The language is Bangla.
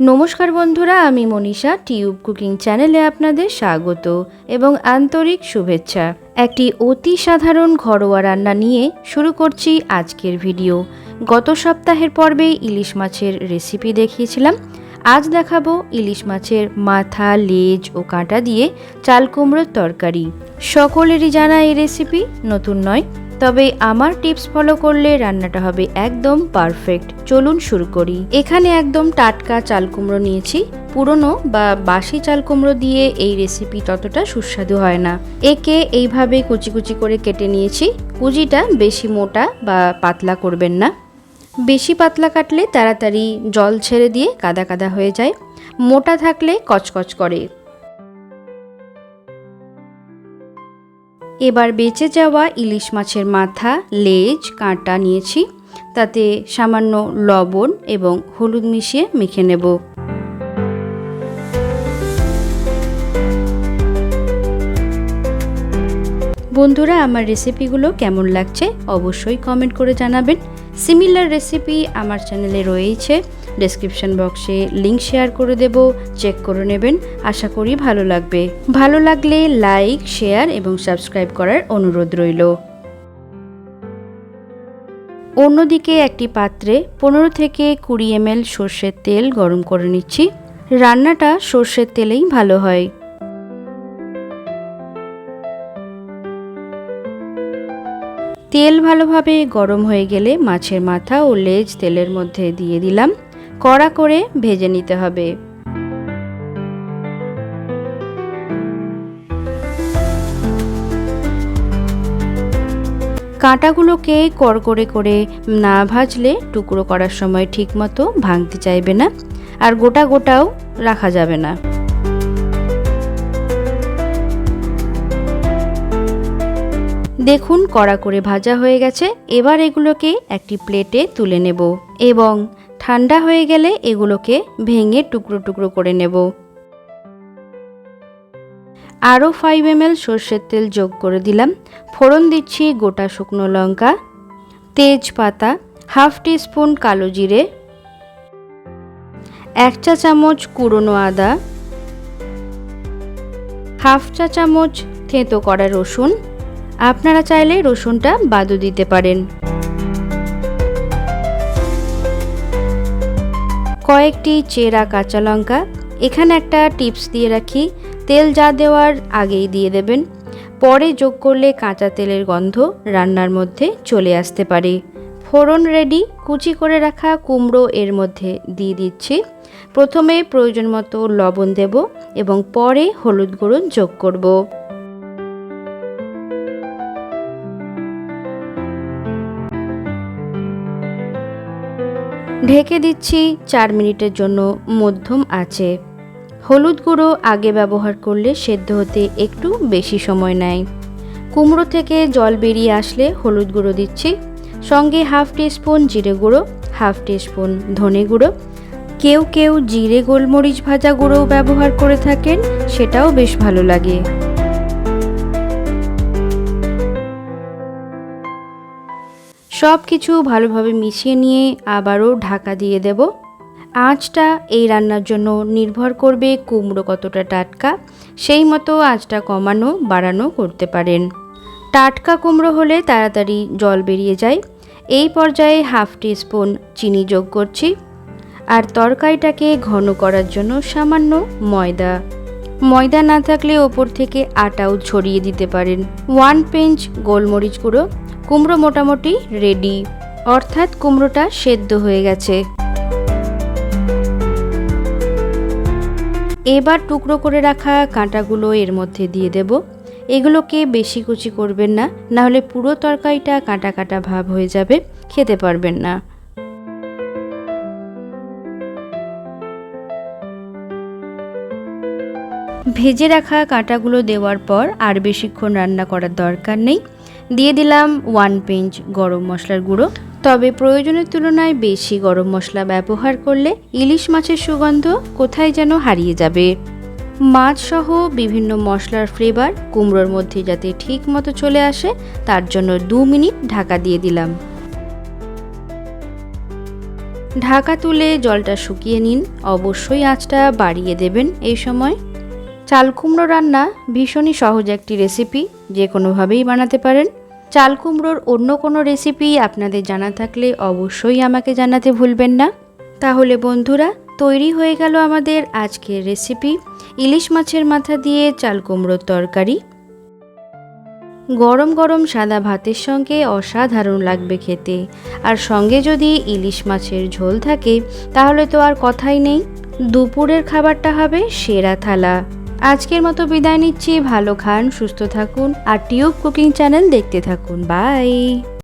নমস্কার বন্ধুরা, আমি মনীষা টিউব কুকিং চ্যানেলে আপনাদের স্বাগত এবং আন্তরিক শুভেচ্ছা। একটি অতি সাধারণ ঘরোয়া রান্না নিয়ে শুরু করছি আজকের ভিডিও। গত সপ্তাহের পর্বে ইলিশ মাছের রেসিপি দেখিয়েছিলাম। আজ দেখাবো ইলিশ মাছের মাথা, লেজ ও কাঁটা দিয়ে চাল কুমড়োর তরকারি। সকলেরই জানা এই রেসিপি, নতুন নয়। তবে আমার টিপস ফলো করলে রান্নাটা হবে একদম পারফেক্ট। চলুন শুরু করি। এখানে একদম টাটকা চাল কুমড়ো নিয়েছি। পুরনো বা বাসি চাল কুমড়ো দিয়ে এই রেসিপি ততটা সুস্বাদু হয় না। একে এইভাবে কুচি কুচি করে কেটে নিয়েছি। কুচিটা বেশি মোটা বা পাতলা করবেন না। বেশি পাতলা কাটলে তাড়াতাড়ি জল ছেড়ে দিয়ে কাদা কাদা হয়ে যায়। মোটা থাকলে কচকচ করে। এবার বেঁচে যাওয়া ইলিশ মাছের মাথা, লেজ, কাঁটা নিয়েছি। তাতে সামান্য লবণ এবং হলুদ মিশিয়ে মেখে নেব। বন্ধুরা, আমার রেসিপিগুলো কেমন লাগছে অবশ্যই কমেন্ট করে জানাবেন। সিমিলার রেসিপি আমার চ্যানেলে রয়েছে। ডেসক্রিপশন বক্সে লিংক শেয়ার করে দেব চেক করে নেবেন, আশা করি ভালো লাগবে। ভালো লাগলে লাইক শেয়ার এবং সাবস্ক্রাইব করার অনুরোধ রইল। অন্যদিকে একটি পাত্রে পনেরো থেকে কুড়ি এমএল সর্ষের তেল গরম করে নিচ্ছি। রান্নাটা সর্ষের তেলেই ভালো হয়। তেল ভালোভাবে গরম হয়ে গেলে মাছের মাথা ও লেজ তেলের মধ্যে দিয়ে দিলাম। কড়া করে ভেজে নিতে হবে। কাঁটাগুলোকে কড়কড়ে করে না ভাজলে টুকরো করার সময় ঠিকমতো ভাঙতে চাইবে না আর গোটা গোটাও রাখা যাবে না। দেখুন কড়া করে ভাজা হয়ে গেছে, এবার এগুলোকে একটি প্লেটে তুলে নেব এবং ঠান্ডা হয়ে গেলে এগুলোকে ভেঙে টুকরো টুকরো করে নেব। আরও ফাইভ এম সর্ষের তেল যোগ করে দিলাম। ফোড়ন দিচ্ছি গোটা শুকনো লঙ্কা, তেজপাতা হাফ টি স্পুন কালো জিরে, এক চা চামচ কুড়োনো আদা হাফ চা চামচ থেঁতো করা রসুন। আপনারা চাইলে রসুনটা বাদও দিতে পারেন। কয়েকটি চেরা কাঁচা লঙ্কা, এখানে একটা টিপস দিয়ে রাখি, তেল যা দেওয়ার আগেই দিয়ে দেবেন। পরে যোগ করলে কাঁচা তেলের গন্ধ রান্নার মধ্যে চলে আসতে পারে। ফোড়ন রেডি, কুচি করে রাখা কুমড়ো এর মধ্যে দিয়ে দিচ্ছি। প্রথমে প্রয়োজন মতো লবণ দেব এবং পরে হলুদ গুঁড়ো যোগ করব। ঢেকে দিচ্ছি চার মিনিটের জন্য মধ্যম আছে। হলুদ গুঁড়ো আগে ব্যবহার করলে সেদ্ধ হতে একটু বেশি সময় নেয়। কুমড়ো থেকে জল বেরিয়ে আসলে হলুদ গুঁড়ো দিচ্ছি। সঙ্গে হাফ টি স্পুন জিরে গুঁড়ো, হাফ টি স্পুন ধনে গুঁড়ো। কেউ কেউ জিরে গোলমরিচ ভাজা গুঁড়োও ব্যবহার করে থাকেন, সেটাও বেশ ভালো লাগে। সব কিছু ভালোভাবে মিশিয়ে নিয়ে আবারও ঢাকা দিয়ে দেব। আঁচটা এই রান্নার জন্য নির্ভর করবে কুমড়ো কতটা টাটকা, সেই মতো আঁচটা কমানো, বাড়ানো করতে পারেন। টাটকা কুমড়ো হলে তাড়াতাড়ি জল বেরিয়ে যায়। এই পর্যায়ে হাফ স্পুন চিনি যোগ করছি। আর তরকারিটাকে ঘন করার জন্য সামান্য ময়দা। ময়দা না থাকলে ওপর থেকে আটাও ছড়িয়ে দিতে পারেন। ওয়ান পিঞ্চ গোলমরিচ গুঁড়ো কুমড়ো মোটামুটি রেডি অর্থাৎ কুমড়োটা সেদ্ধ হয়ে গেছে। এবার টুকরো করে রাখা কাঁটাগুলো এর মধ্যে দিয়ে দেব। এগুলোকে বেশি কুচি করবেন না, নাহলে পুরো তরকারিটা কাঁটা কাঁটা ভাব হয়ে যাবে, খেতে পারবেন না। ভেজে রাখা কাঁটাগুলো দেওয়ার পর আর বেশিক্ষণ রান্না করার দরকার নেই। দিয়ে দিলাম ওয়ান পিঞ্চ গরম মশলার গুঁড়ো। তবে প্রয়োজনের তুলনায় বেশি গরম মশলা ব্যবহার করলে ইলিশ মাছের সুগন্ধ কোথায় যেন হারিয়ে যাবে। মাছ সহ বিভিন্ন মশলার ফ্লেভার কুমড়োর মধ্যে যাতে ঠিক মতো চলে আসে, তার জন্য দু মিনিট ঢাকা দিয়ে দিলাম। ঢাকা তুলে জলটা শুকিয়ে নিন। অবশ্যই আঁচটা বাড়িয়ে দেবেন এই সময়। চাল কুমড়ো রান্না ভীষণই সহজ একটি রেসিপি যে কোনোভাবেই বানাতে পারেন। চাল কুমড়োর অন্য কোনো রেসিপি আপনাদের জানা থাকলে অবশ্যই আমাকে জানাতে ভুলবেন না। তাহলে বন্ধুরা, তৈরি হয়ে গেল আমাদের আজকের রেসিপি ইলিশ মাছের মাথা দিয়ে চাল কুমড়োর তরকারি। গরম গরম সাদা ভাতের সঙ্গে অসাধারণ লাগবে খেতে। আর সঙ্গে যদি ইলিশ মাছের ঝোল থাকে, তাহলে তো আর কথাই নেই। দুপুরের খাবারটা হবে সেরা থালা। আজকের মতো বিদায় নিচ্ছি। ভালো খান, সুস্থ থাকুন, আর টিউব কুকিং চ্যানেল দেখতে থাকুন। বাই।